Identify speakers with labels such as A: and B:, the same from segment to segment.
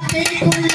A: மாறி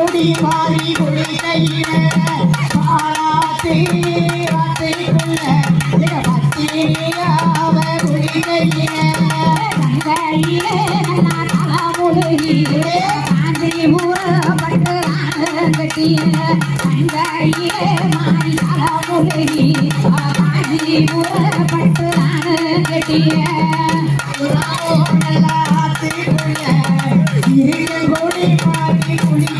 A: இருக்கங்கோடி மாறி குளிகையில குளிகையில இருக்கங்கோடி மாறி குளிகையில பாலாத்தி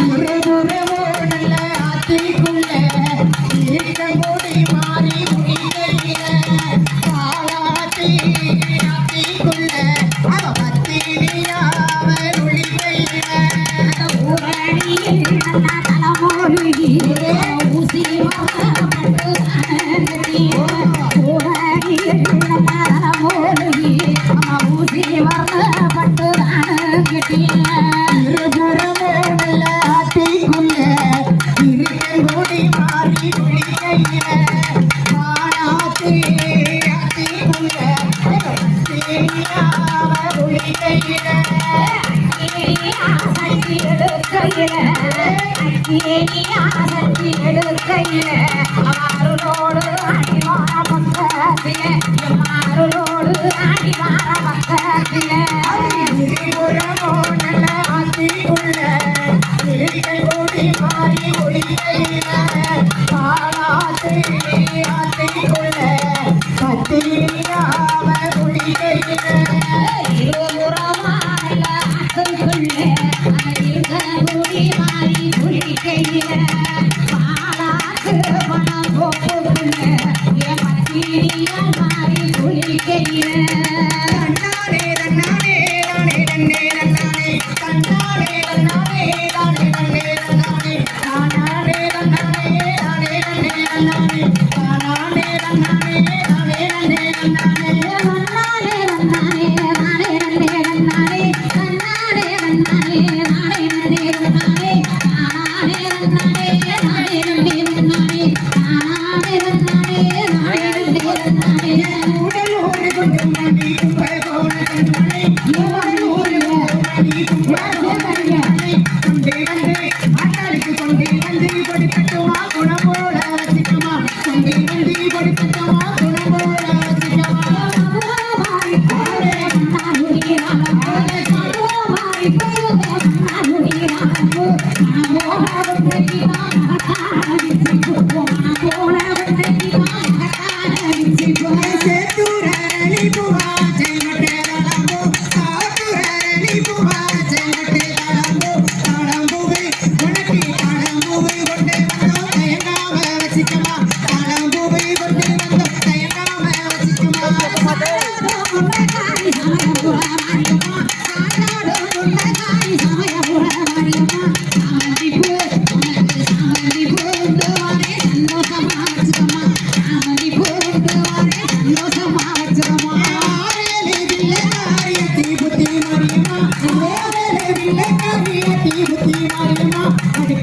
A: இருபுறமோ நல்ல ஆத்திக்குள்ள இருக்கங்கோடி மாறி
B: அடிவார பக்கத்திலே அடிவார பக்கத்திலே.
A: தன்னானே どうも!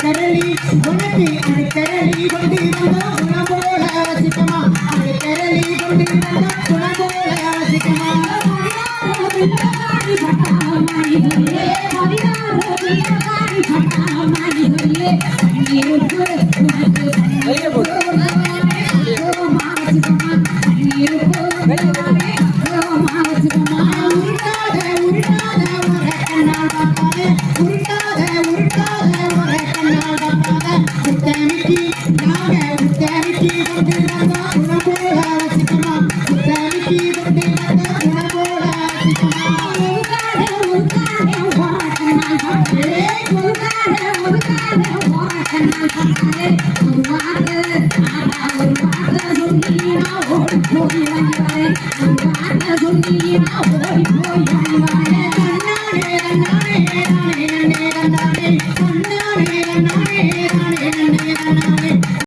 A: ಕರಳಿ ಹೊರತೆ ಅರೆ ಕರಳಿ ಹೊರತೆ Let's. ஓடி வந்தாரே அந்த ஆண்ட துணியா
B: ஓடி